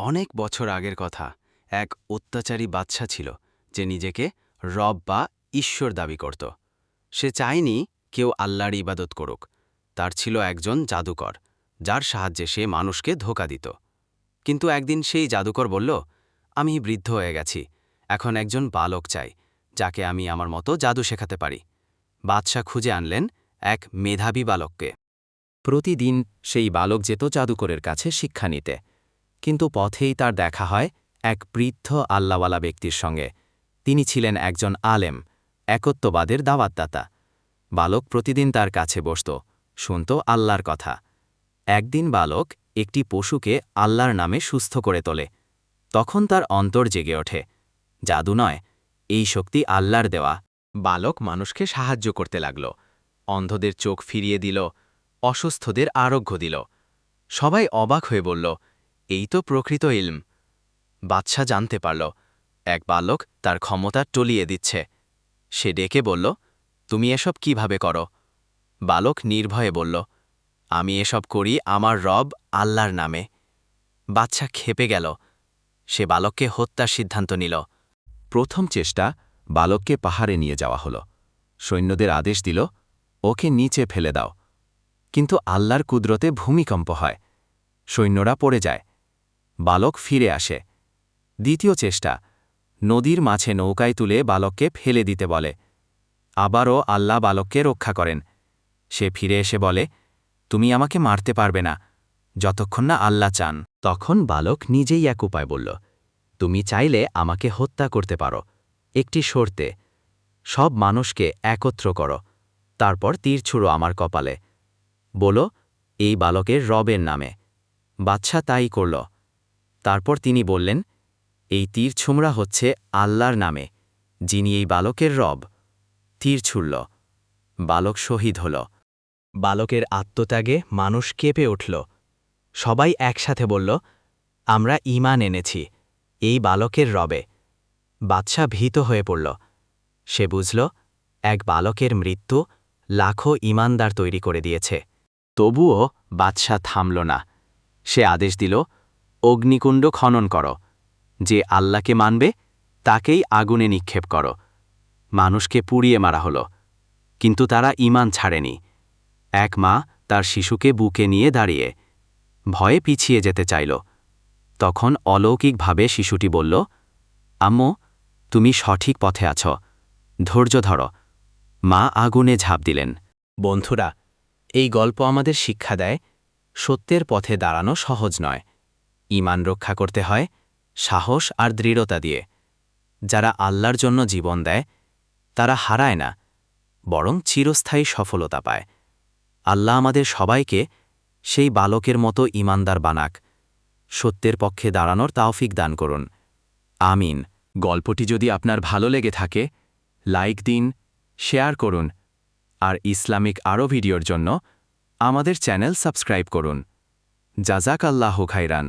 অনেক বছর আগের কথা, এক অত্যাচারী বাদশা ছিল যে নিজেকে রব বা ঈশ্বর দাবি করত। সে চায়নি কেউ আল্লাহর ইবাদত করুক। তার ছিল একজন জাদুকর, যার সাহায্যে সে মানুষকে ধোকা দিত। কিন্তু একদিন সেই জাদুকর বলল, আমি বৃদ্ধ হয়ে গেছি, এখন একজন বালক চাই, যাকে আমি আমার মতো জাদু শেখাতে পারি। বাদশাহ খুঁজে আনলেন এক মেধাবী বালককে। প্রতিদিন সেই বালক যেত জাদুকরের কাছে শিক্ষা নিতে। কিন্তু পথেই তার দেখা হয় এক বৃদ্ধ আল্লাওয়ালা ব্যক্তির সঙ্গে। তিনি ছিলেন একজন আলেম, একত্ববাদের দাওয়াতদাতা। বালক প্রতিদিন তার কাছে বসত, শুনত আল্লাহর কথা। একদিন বালক একটি পশুকে আল্লাহর নামে সুস্থ করে তোলে। তখন তার অন্তর জেগে ওঠে। জাদু নয়, এই শক্তি আল্লাহর দেওয়া। বালক মানুষকে সাহায্য করতে লাগল। অন্ধদের চোখ ফিরিয়ে দিল, অসুস্থদের আরোগ্য দিল। সবাই অবাক হয়ে বলল এই তো প্রকৃত ইলম। বাদশাহ জানতে পারল, এক বালক তার ক্ষমতা টলিয়ে দিচ্ছে। সে ডেকে বলল, তুমি এসব কীভাবে করো? বালক নির্ভয়ে বলল, আমি এসব করি আমার রব আল্লাহর নামে। বাচ্চা খেপে গেল। সে বালককে হত্যার সিদ্ধান্ত নিল। প্রথম চেষ্টা বালককে পাহাড়ে নিয়ে যাওয়া হল। সৈন্যদের আদেশ দিল, ওকে নিচে ফেলে দাও। কিন্তু আল্লাহর কুদরতে ভূমিকম্প হয়। সৈন্যরা পড়ে যায়। বালক ফিরে আসে। দ্বিতীয় চেষ্টা, নদীর মাঝে নৌকায় তুলে বালককে ফেলে দিতে বলে। আবারও আল্লাহ বালককে রক্ষা করেন। সে ফিরে এসে বলে, তুমি আমাকে মারতে পারবে না। যতক্ষণ না আল্লাহ চান। তখন বালক নিজেই এক উপায় বলল, তুমি চাইলে আমাকে হত্যা করতে পারো। একটি শর্তে, সব মানুষকে একত্র করো। তারপর তীর ছুড়ো আমার কপালে। বলো, এই বালকের রবের নামে। বাচ্চা তাই করল। তারপর তিনি বললেন, এই তীর ছুমরা হচ্ছে আল্লাহর নামে, যিনি এই বালকের রব। তীর ছুড়ল, বালক শহীদ হল। বালকের আত্মত্যাগে মানুষ কেঁপে উঠল। সবাই একসাথে বলল, আমরা ইমান এনেছি, এই বালকের রবে। বাদশা ভীত হয়ে পড়ল। সে বুঝল, এক বালকের মৃত্যু লাখো ইমানদার তৈরি করে দিয়েছে। তবুও বাদশাহ থামল না। সে আদেশ দিল অগ্নিকুণ্ড খনন কর। যে আল্লাহকে মানবে, তাকেই আগুনে নিক্ষেপ কর। মানুষকে পুড়িয়ে মারা হল, কিন্তু তারা ইমান ছাড়েনি। এক মা তার শিশুকে বুকে নিয়ে দাঁড়িয়ে ভয়ে পিছিয়ে যেতে চাইল। তখন অলৌকিকভাবে শিশুটি বলল, আম্মু, তুমি সঠিক পথে আছ। ধৈর্য ধর। মা আগুনে ঝাঁপ দিলেন। বন্ধুরা, এই গল্প আমাদের শিক্ষা দেয়, সত্যের পথে দাঁড়ানো সহজ নয়। ইমান রক্ষা করতে হয়, সাহস আর দৃঢ়তা দিয়ে। যারা আল্লাহর জন্য জীবন দেয়, তারা হারায় না, বরং চিরস্থায়ী সফলতা পায়। আল্লাহ আমাদের সবাইকে সেই বালকের মতো ইমানদার বানাক। সত্যের পক্ষে দাঁড়ানোর তাওফিক দান করুন। আমিন। গল্পটি যদি আপনার ভালো লেগে থাকে, লাইক দিন, শেয়ার করুন, আর ইসলামিক আরও ভিডিওর জন্য আমাদের চ্যানেল সাবস্ক্রাইব করুন। জাজাক আল্লাহ খাইরান।